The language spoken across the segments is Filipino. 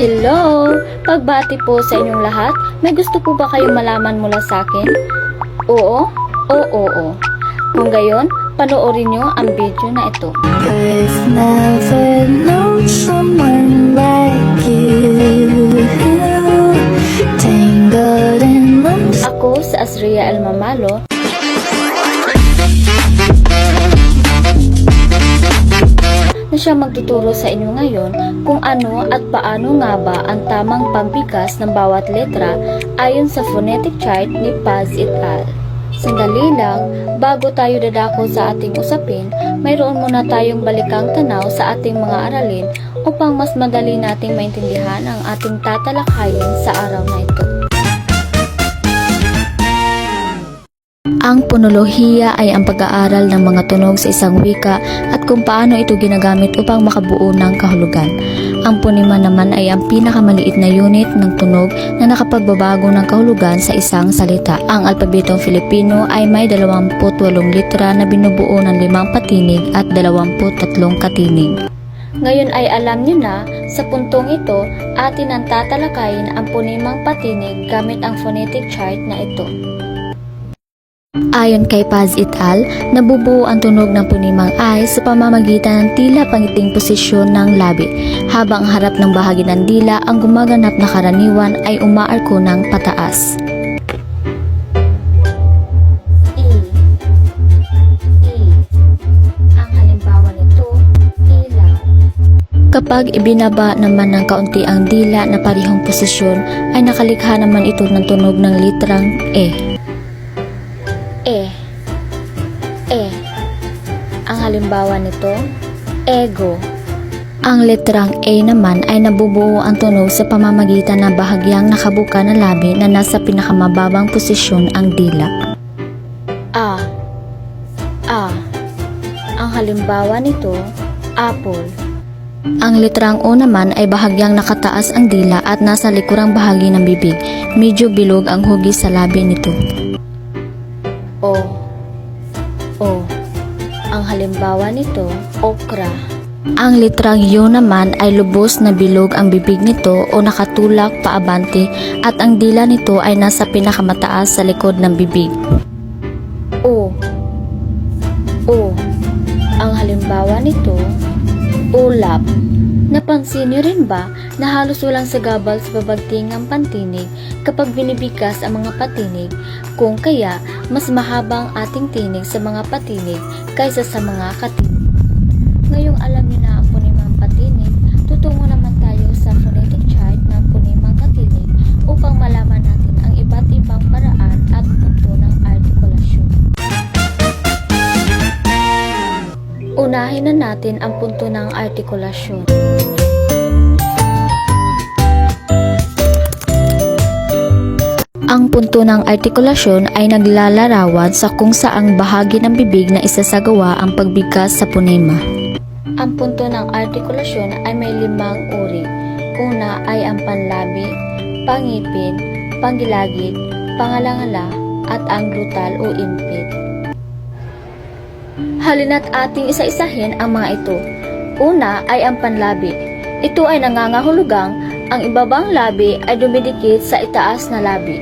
Hello! Pagbati po sa inyong lahat. May gusto po ba kayong malaman mula sa akin? Oo? Oo, oo. Kung gayon, panoorin nyo ang video na ito. I've never known someone like you. Tangled in the Ako sa Asria El siya magtuturo sa inyo ngayon kung ano at paano nga ba ang tamang pambigas ng bawat letra ayon sa phonetic chart ni Paz et al. Sandali lang, bago tayo dadako sa ating usapin, mayroon muna tayong balikang tanaw sa ating mga aralin upang mas madali nating maintindihan ang ating tatalakayin sa araw na ito. Ang ponolohiya ay ang pag-aaral ng mga tunog sa isang wika at kung paano ito ginagamit upang makabuo ng kahulugan. Ang punima naman ay ang pinakamaliit na unit ng tunog na nakapagbabago ng kahulugan sa isang salita. Ang alpabetong Filipino ay may 28 litra na binubuo ng limang patinig at 23 katinig. Ngayon ay alam niyo na, sa puntong ito, atin ang tatalakayin ang punimang patinig gamit ang phonetic chart na ito. Ayon kay Paz et al., nabubuo ang tunog ng punimang I sa pamamagitan ng tila pangiting posisyon ng labi, habang ang harap ng bahagi ng dila ang gumaganap na karaniwan ay umaarko ng pataas. Nito, ilaw. Kapag ibinaba naman ng kaunti ang dila na parihong posisyon, ay nakalikha naman ito ng tunog ng litrang E. E. halimbawa nito, ego. Ang letrang A naman ay nabubuo ang tunog sa pamamagitan ng bahagyang nakabuka na labi na nasa pinakamababang posisyon ang dila. A. A. Ang halimbawa nito, apple. Ang letrang O naman ay bahagyang nakataas ang dila at nasa likurang bahagi ng bibig. Medyo bilog ang hugis sa labi nito. O. Ang halimbawa nito, okra. Ang litrang U naman ay lubos na bilog ang bibig nito o nakatulak paabante at ang dila nito ay nasa pinakamataas sa likod ng bibig. O. O. Ang halimbawa nito, ulap. Napansin niyo rin ba na halos walang sagabal sa babagting ang pantinig kapag binibigas ang mga patinig kung kaya mas mahaba ang ating tinig sa mga patinig kaysa sa mga katinig. Natin ang punto ng artikulasyon. Ang punto ng artikulasyon ay naglalarawan sa kung saang bahagi ng bibig na isasagawa ang pagbigkas sa punema. Ang punto ng artikulasyon ay may limang uri. Una ay ang panlabi, pangipin, panggilagid, pangalangala, at ang glutal o impit. Halina't ating isa-isahin ang mga ito. Una ay ang panlabi. Ito ay nangangahulugang ang ibabang labi ay dumidikit sa itaas na labi.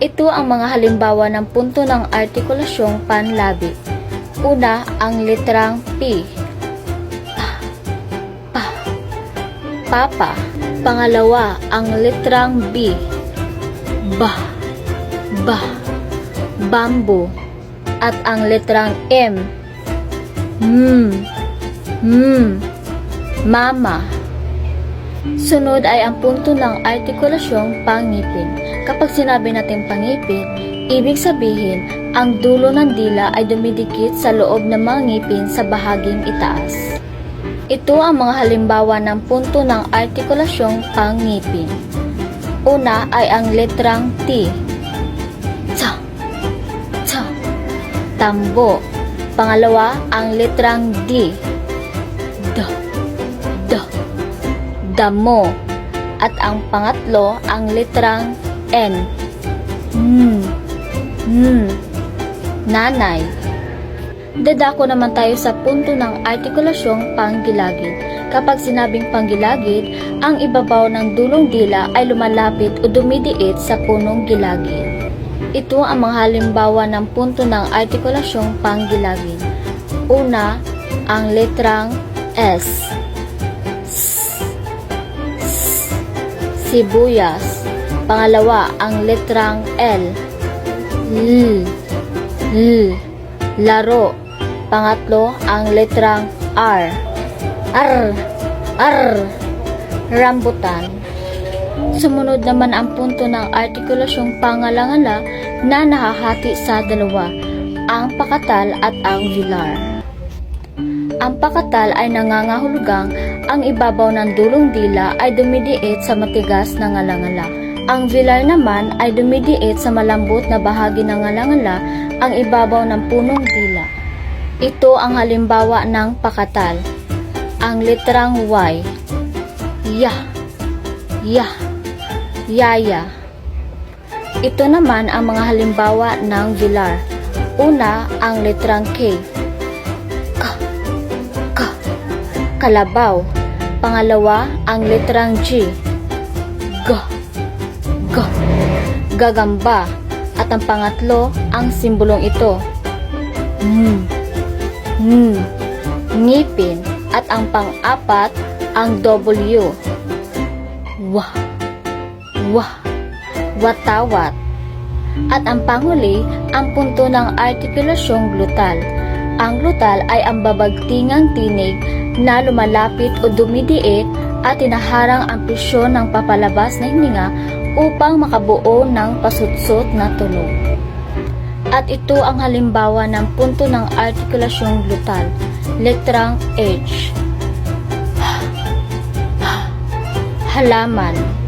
Ito ang mga halimbawa ng punto ng artikulasyong panlabi. Una, ang litrang P. Pa. Pa. Papa. Pangalawa, ang litrang B. Ba. Ba. Bamboo. At ang litrang M. Hmm. Hmm. Mama. Sunod ay ang punto ng artikulasyong pangipin. Kapag sinabi natin pangipin, ibig sabihin ang dulo ng dila ay dumidikit sa loob ng mga ngipin sa bahaging itaas. Ito ang mga halimbawa ng punto ng artikulasyong pangipin. Una ay ang letrang T. Tambo. Pangalawa, ang letrang D. D. D. Damo. At ang pangatlo, ang letrang N. Hmm. Hmm. Nanay. Dadako naman tayo sa punto ng artikulasyong panggilagid. Kapag sinabing panggilagid, ang ibabaw ng dulong dila ay lumalapit o dumidiit sa punong gilagid. Ito ang mga halimbawa ng punto ng artikulasyong panggilagid. Una, ang letrang S. S. S. Sibuyas. Pangalawa, ang letrang L. L. L. Laro. Pangatlo, ang letrang R. R. R. Rambutan. Sumunod naman ang punto ng artikulasyong pangalangala na nahahati sa dalawa, ang pakatal at ang vilar. Ang pakatal ay nangangahulugang ang ibabaw ng dulong dila ay dumidiit sa matigas na ngalangala. Ang vilar naman ay dumidiit sa malambot na bahagi ng ngalangala, ang ibabaw ng punong dila. Ito ang halimbawa ng pakatal. Ang literang Y. Ya. Ya. Yaya. Ito naman ang mga halimbawa ng vilar. Una, ang literang K. Ka. Ka. Kalabaw. Pangalawa, ang literang G. Ga. Ga. Gagamba. At ang pangatlo, ang simbolong ito. Hmm. Hmm. Ngipin. At ang pang-apat, ang W. Wah. Wah. Watawat. At ang panghuli, ang punto ng artikulasyong glutal. Ang glutal ay ang babagtingang tinig na lumalapit o dumidiit at tinaharang ang presyon ng papalabas na hininga upang makabuo ng pasutsot na tunog. At ito ang halimbawa ng punto ng artikulasyong glutal, letrang H. Halaman.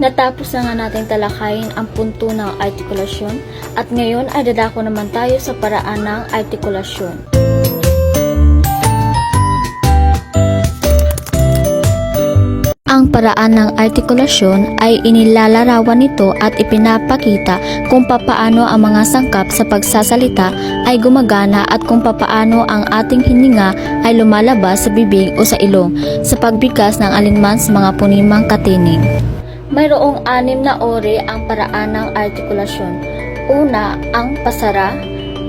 Natapos na nga natin talakayin ang punto ng artikulasyon at ngayon ay dadako naman tayo sa paraan ng artikulasyon. Ang paraan ng artikulasyon ay inilalarawan nito at ipinapakita kung papaano ang mga sangkap sa pagsasalita ay gumagana at kung papaano ang ating hininga ay lumalabas sa bibig o sa ilong sa pagbigkas ng alinman sa mga punimang katining. Mayroong anim na ori ang paraan ng artikulasyon. Una, ang pasara,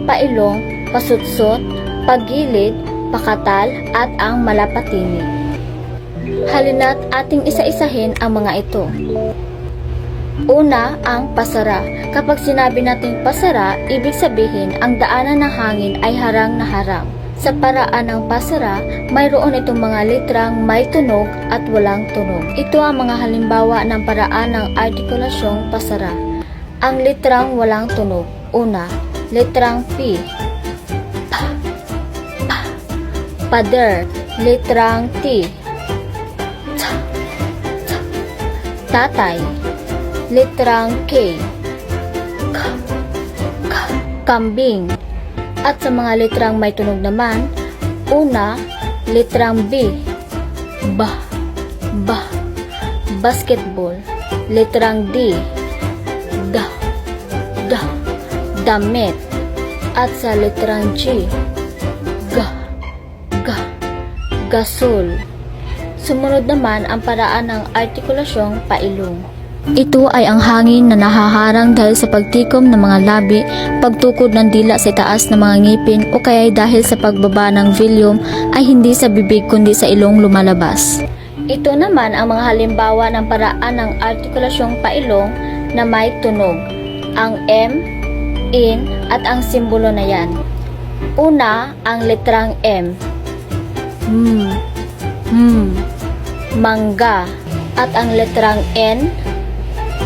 pailong, pasutsot, pagilid, pakatal, at ang malapatinig. Halina't ating isa-isahin ang mga ito. Una, ang pasara. Kapag sinabi nating pasara, ibig sabihin ang daanan ng hangin ay harang na harang. Sa paraan ng pasara, mayroon itong mga litrang may tunog at walang tunog. Ito ang mga halimbawa ng paraan ng artikulasyong pasara. Ang litrang walang tunog. Una, litrang P. Pa. Pa. Pader. Litrang T. Ta. Ta. Tatay. Litrang K. Ka. Ka. Kambing. At sa mga litrang may tunog naman, una, litrang B. Ba. Ba. Basketball. Litrang D. Da. Da. Damit. At sa litrang G. Ga. Ga. Gasol. Sumunod naman ang paraan ng artikulasyong pailong. Ito ay ang hangin na nahaharang dahil sa pagtikom ng mga labi, pagtukod ng dila sa itaas ng mga ngipin o kaya dahil sa pagbaba ng vilium ay hindi sa bibig kundi sa ilong lumalabas. Ito naman ang mga halimbawa ng paraan ng artikulasyong pailong na may tunog. Ang M, in, at ang simbolo na yan. Una, ang letrang M. Hmm. Hmm. Mangga. At ang letrang N,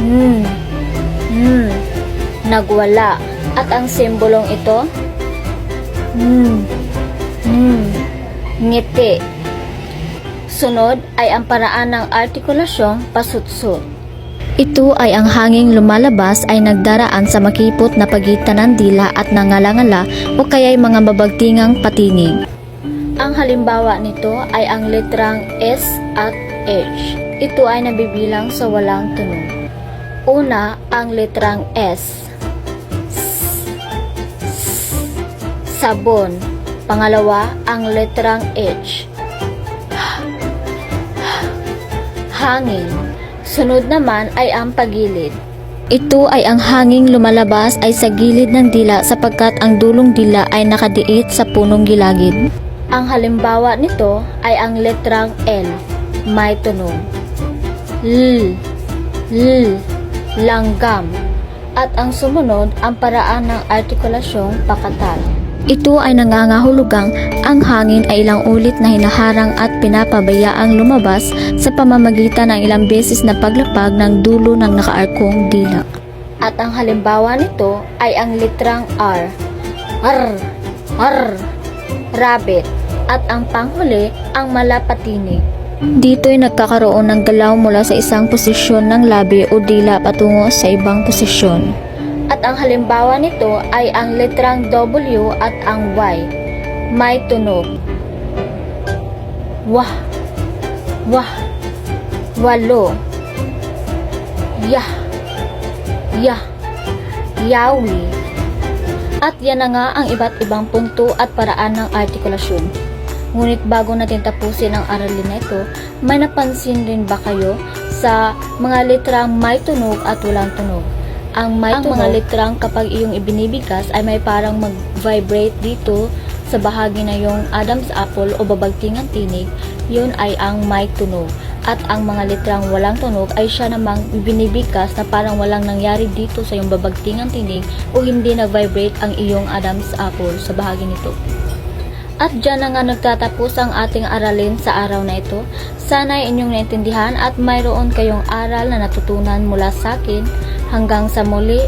Hmm. Hmm. Nagwala. At ang simbolong ito? Hmm. Hmm. Ngiti. Sunod ay ang paraan ng artikulasyong pasutsut. Ito ay ang hanging lumalabas ay nagdaraan sa makipot na pagitan ng dila at nangalangala o kaya'y mga babagtingang patinig. Ang halimbawa nito ay ang letrang S at H. Ito ay nabibilang sa walang tunog. Una, ang letrang S. Sabon. Pangalawa, ang letrang H. hangin. Sunod naman ay ang pagilid. Ito ay ang hanging lumalabas ay sa gilid ng dila sapagkat ang dulong dila ay nakadiit sa punong gilagid. Ang halimbawa nito ay ang letrang L, may tunog. L, L, langgam. At ang sumunod ang paraan ng artikulasyong pakatal. Ito ay nangangahulugang ang hangin ay ilang ulit na hinaharang at pinapabayaang lumabas sa pamamagitan ng ilang beses na paglapag ng dulo ng nakaarkong dila. At ang halimbawa nito ay ang litrang R. R, R, rabbit. At ang panghuli, ang malapatinig. Dito'y nagkakaroon ng galaw mula sa isang posisyon ng labi o dila patungo sa ibang posisyon. At ang halimbawa nito ay ang letrang W at ang Y. May tunog. Wah, wah, walo. Yah, yah, yawi. At yan na nga ang iba't ibang punto at paraan ng artikulasyon. Ngunit bago natin tapusin ang aralin na ito, may napansin rin ba kayo sa mga litrang may tunog at walang tunog? Ang may tunog, mga litrang kapag iyong ibinibigkas ay may parang mag-vibrate dito sa bahagi na yung Adam's apple o babagtingang tinig, yun ay ang may tunog. At ang mga litrang walang tunog ay siya namang binibigkas na parang walang nangyari dito sa iyong babagtingang tinig o hindi nag-vibrate ang iyong Adam's apple sa bahagi nito. At dyan na nga nagtatapos ang ating aralin sa araw na ito. Sana ay inyong naintindihan at mayroon kayong aral na natutunan mula sa akin. Hanggang sa muli,